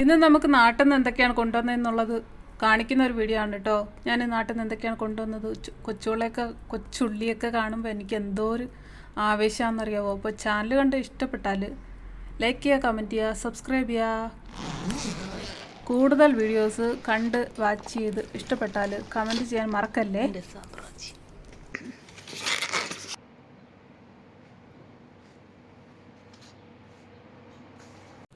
ഇന്ന് നമുക്ക് നാട്ടിൽ നിന്ന് എന്തൊക്കെയാണ് കൊണ്ടുവന്നതെന്നുള്ളത് കാണിക്കുന്ന ഒരു വീഡിയോ ആണ് കേട്ടോ ഞാൻ നാട്ടിൽ നിന്ന് എന്തൊക്കെയാണ് കൊണ്ടുവന്നത്? കൊച്ചുകളെയൊക്കെ കൊച്ചുള്ളിയൊക്കെ കാണുമ്പോൾ എനിക്ക് എന്തോ ഒരു ആവേശമാണെന്നറിയാവോ അപ്പോൾ ചാനൽ കണ്ട് ഇഷ്ടപ്പെട്ടാൽ ലൈക്ക് ചെയ്യുക കമന്റ് ചെയ്യുക സബ്സ്ക്രൈബ് ചെയ്യുക കൂടുതൽ വീഡിയോസ് കണ്ട് വാച്ച് ചെയ്ത് ഇഷ്ടപ്പെട്ടാൽ കമന്റ് ചെയ്യാൻ മറക്കല്ലേ?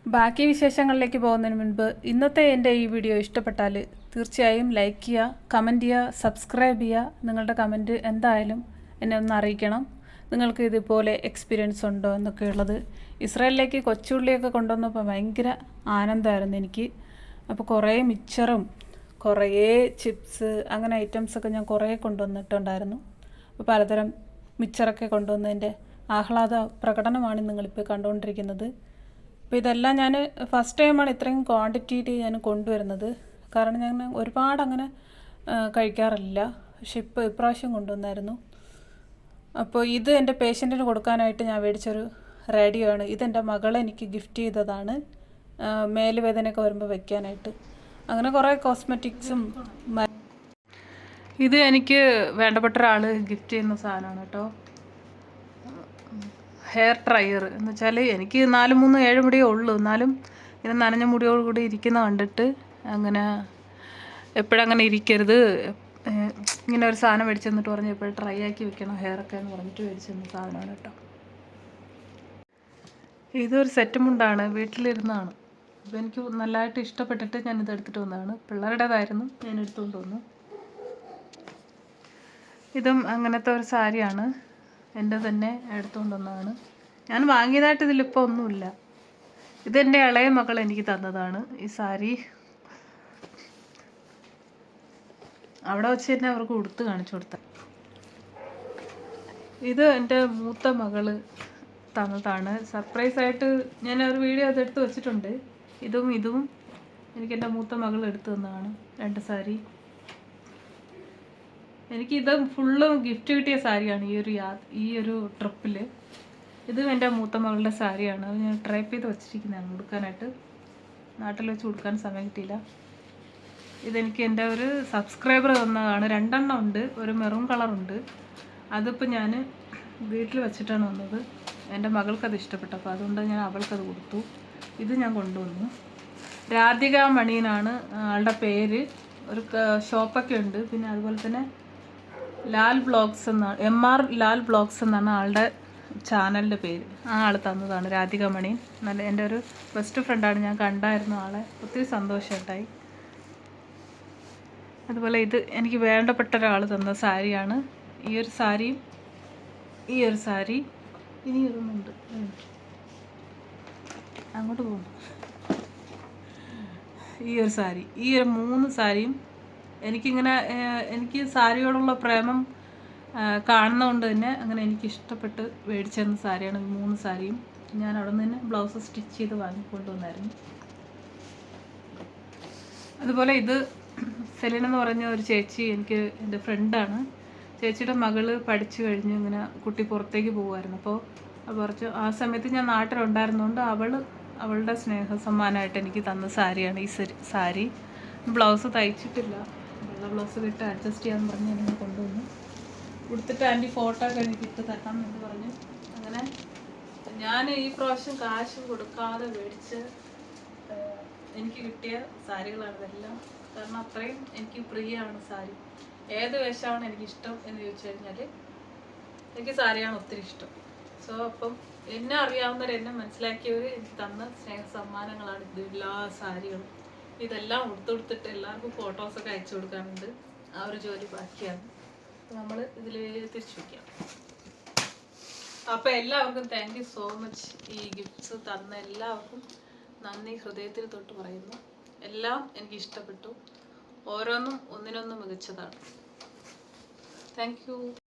ബാക്കി വിശേഷങ്ങളിലേക്ക് പോകുന്നതിന് മുൻപ് ഇന്നത്തെ എന്റെ ഈ വീഡിയോ ഇഷ്ടപ്പെട്ടാൽ തീർച്ചയായും ലൈക്ക് ചെയ്യുക കമന്റ് ചെയ്യുക സബ്സ്ക്രൈബ് ചെയ്യുക. നിങ്ങളുടെ കമന്റ് എന്തായാലും എന്നെ ഒന്ന് അറിയിക്കണം. നിങ്ങൾക്ക് ഇതുപോലെ എക്സ്പീരിയൻസ് ഉണ്ടോ എന്നൊക്കെ ഉള്ളത് ഇസ്രായേലിലേക്ക് കൊച്ചുള്ളിയൊക്കെ കൊണ്ടുവന്നപ്പോൾ ഭയങ്കര ആനന്ദമായിരുന്നു എനിക്ക്. അപ്പോൾ കുറേ മിച്ചറും കുറേ ചിപ്സ് അങ്ങനെ ഐറ്റംസൊക്കെ ഞാൻ കുറേ കൊണ്ടുവന്നിട്ടുണ്ടായിരുന്നു. അപ്പോൾ പലതരം മിച്ചറൊക്കെ കൊണ്ടുവന്നതിന്റെ ആഹ്ലാദ പ്രകടനമാണ് നിങ്ങളിപ്പോൾ കണ്ടുകൊണ്ടിരിക്കുന്നത്. അപ്പോൾ ഇതെല്ലാം ഞാൻ ഫസ്റ്റ് ടൈമാണ് ഇത്രയും ക്വാണ്ടിറ്റിയിൽ ഞാൻ കൊണ്ടുവരുന്നത്. കാരണം ഞാൻ ഒരുപാട് അങ്ങനെ കഴിക്കാറില്ല. പക്ഷെ ഇപ്പോൾ ഇപ്രാവശ്യം കൊണ്ടുവന്നായിരുന്നു. അപ്പോൾ ഇത് എന്റെ പേഷ്യന്റിന് കൊടുക്കാനായിട്ട് ഞാൻ മേടിച്ചൊരു റേഡിയോ ആണ്. ഇതെന്റെ മകൾ എനിക്ക് ഗിഫ്റ്റ് ചെയ്തതാണ്. മേലുവേദനയൊക്കെ വരുമ്പോൾ വെക്കാനായിട്ട്. അങ്ങനെ കുറേ കോസ്മെറ്റിക്സും ഇത് എനിക്ക് വേണ്ടപ്പെട്ട ഒരാൾ ഗിഫ്റ്റ് ചെയ്യുന്ന സാധനമാണ് കേട്ടോ. ഹെയർ ഡ്രയർ എന്ന് വെച്ചാൽ എനിക്ക് നാല് മൂന്ന് ഏഴ് മുടിയേ ഉള്ളൂ. എന്നാലും ഇങ്ങനെ നനഞ്ഞ മുടിയോട് കൂടി ഇരിക്കുന്ന കണ്ടിട്ട് അങ്ങനെ എപ്പോഴും അങ്ങനെ ഇരിക്കരുത്. ഇങ്ങനെ ഒരു സാധനം മേടിച്ചു തന്നിട്ട് പറഞ്ഞു എപ്പോഴും ട്രൈ ആക്കി വെക്കണം ഹെയറൊക്കെ എന്ന് പറഞ്ഞിട്ട് മേടിച്ചു തന്ന സാധനമാണ് കേട്ടോ. ഇതൊരു സെറ്റ് മുണ്ടാണ് വീട്ടിലിരുന്നാണ്. അപ്പോൾ എനിക്ക് നല്ലതായിട്ട് ഇഷ്ടപ്പെട്ടിട്ട് ഞാൻ ഇത് എടുത്തിട്ട് വന്നതാണ്. പിള്ളേരുടേതായിരുന്നു ഞാൻ എടുത്തുകൊണ്ട് വന്നു. ഇതും അങ്ങനത്തെ ഒരു സാരിയാണ്. എന്റെ തന്നെ എടുത്തുകൊണ്ട് വന്നതാണ്. ഞാൻ വാങ്ങിയതായിട്ട് ഇതിലിപ്പോൾ ഒന്നുമില്ല. ഇതെന്റെ ഇളയ മകൾ എനിക്ക് തന്നതാണ്. ഈ സാരി അവിടെ വെച്ച് തന്നെ അവർക്ക് ഉടുത്ത് കാണിച്ചു കൊടുത്ത. ഇത് എന്റെ മൂത്ത മകൾ തന്നതാണ്. സർപ്രൈസ് ആയിട്ട് ഞാൻ ഒരു വീഡിയോ അതെടുത്ത് വെച്ചിട്ടുണ്ട്. ഇതും ഇതും എനിക്ക് എന്റെ മൂത്ത മകൾ എടുത്തു തന്നതാണ്. രണ്ട് സാരി. എനിക്ക് ഇത് ഫുള്ളും ഗിഫ്റ്റ് കിട്ടിയ സാരിയാണ് ഈ ഒരു യാ ഈ ഒരു ട്രിപ്പിൽ ഇത് എന്റെ മൂത്ത മകളുടെ സാരിയാണ്. അത് ഞാൻ ട്രൈപ്പ് ചെയ്ത് വെച്ചിരിക്കുന്നതാണ് ഉടുക്കാനായിട്ട്. നാട്ടിൽ വെച്ച് കൊടുക്കാൻ സമയം കിട്ടിയില്ല. ഇതെനിക്ക് എന്റെ ഒരു സബ്സ്ക്രൈബർ തന്നതാണ്. രണ്ടെണ്ണം ഉണ്ട്. ഒരു മെറൂൺ കളറുണ്ട് അതിപ്പോൾ ഞാൻ വീട്ടിൽ വെച്ചിട്ടാണ് വന്നത്. എന്റെ മകൾക്കത് ഇഷ്ടപ്പെട്ടു. അപ്പോൾ അതുകൊണ്ട് ഞാൻ അവൾക്കത് കൊടുത്തു. ഇത് ഞാൻ കൊണ്ടുവന്നു. രാധിക മണിയനാണ് ആളുടെ പേര്. ഒരു ഷോപ്പൊക്കെ ഉണ്ട്. പിന്നെ അതുപോലെ തന്നെ ലാൽ ബ്ലോഗ്സ് എന്നാണ് എം ആർ ലാൽ ബ്ലോഗ്സ് എന്നാണ് ആളുടെ ചാനലിന്റെ പേര്. ആ ആൾ തന്നതാണ് രാധിക മണി. നല്ല എന്റെ ഒരു ബെസ്റ്റ് ഫ്രണ്ടാണ് ഞാൻ കണ്ടായിരുന്നു ആളെ. ഒത്തിരി സന്തോഷമുണ്ടായി. അതുപോലെ ഇത് എനിക്ക് വേണ്ടപ്പെട്ട ഒരാൾ തന്ന സാരിയാണ്. ഈ ഒരു സാരിയും ഈ ഒരു സാരി ഇനി ഒരെണ്ണമുണ്ട്. അങ്ങോട്ട് പോകുന്നു. ഈ ഒരു സാരി ഈ ഒരു മൂന്ന് സാരിയും എനിക്കിങ്ങനെ എനിക്ക് സാരിയോടുള്ള പ്രേമം കാണുന്നതുകൊണ്ട് തന്നെ അങ്ങനെ എനിക്ക് ഇഷ്ടപ്പെട്ട് മേടിച്ചു തന്ന സാരിയാണ് മൂന്ന് സാരിയും. ഞാൻ അവിടെ നിന്ന് തന്നെ ബ്ലൗസ് സ്റ്റിച്ച് ചെയ്ത് വാങ്ങിക്കൊണ്ടുവന്നായിരുന്നു അതുപോലെ ഇത് സെലിൻ എന്ന് പറഞ്ഞ ഒരു ചേച്ചി എനിക്ക് എന്റെ ഫ്രണ്ടാണ്. ചേച്ചിയുടെ മകൾ പഠിച്ചു കഴിഞ്ഞ് ഇങ്ങനെ കുട്ടി പുറത്തേക്ക് പോകുമായിരുന്നു അപ്പോൾ കുറച്ച് ആ സമയത്ത് ഞാൻ നാട്ടിലുണ്ടായിരുന്നുകൊണ്ട് അവൾ അവളുടെ സ്നേഹ സമ്മാനമായിട്ട് എനിക്ക് തന്ന സാരിയാണ് ഈ സാരി. ബ്ലൗസ് തയ്ച്ചിട്ടില്ല. ബ്ലൗസ് ഇട്ട് അഡ്ജസ്റ്റ് ചെയ്യാൻ പറഞ്ഞ് ഞാനിങ്ങനെ കൊണ്ടുവന്നു. കൊടുത്തിട്ട് ആന്റി ഫോട്ടോ ഒക്കെ എനിക്ക് ഇട്ട് തരണം എന്ന് പറഞ്ഞു. അങ്ങനെ ഞാൻ ഈ പ്രാവശ്യം കാശ് കൊടുക്കാതെ മേടിച്ച് എനിക്ക് കിട്ടിയ സാരികളാണ് ഇതെല്ലാം. കാരണം അത്രയും എനിക്ക് പ്രിയമാണ് സാരി. ഏത് വേഷമാണ് എനിക്കിഷ്ടം എന്ന് ചോദിച്ചു കഴിഞ്ഞാൽ എനിക്ക് സാരിയാണ് ഒത്തിരി ഇഷ്ടം. സോ അപ്പം എന്നെ അറിയാവുന്നവർ എന്നെ മനസ്സിലാക്കിയവർ എനിക്ക് തന്ന സ്നേഹ സമ്മാനങ്ങളാണ് ഇത് എല്ലാ സാരികളും. ഇതെല്ലാം ഉടുത്തെടുത്തിട്ട് എല്ലാവർക്കും ഫോട്ടോസ് ഒക്കെ അയച്ചു കൊടുക്കാറുണ്ട് ആ ഒരു ജോലി ബാക്കിയാണ്. നമ്മൾ ഇതിൽ തിരിച്ചു വയ്ക്കാം. അപ്പോൾ എല്ലാവർക്കും താങ്ക് യു സോ മച്ച് ഈ ഗിഫ്റ്റ്സ് തന്ന എല്ലാവർക്കും നന്ദി. ഹൃദയത്തിൽ തൊട്ട് പറയുന്നു. എല്ലാം എനിക്ക് ഇഷ്ടപ്പെട്ടു. ഓരോന്നും ഒന്നിനൊന്ന് മികച്ചതാണ്. താങ്ക്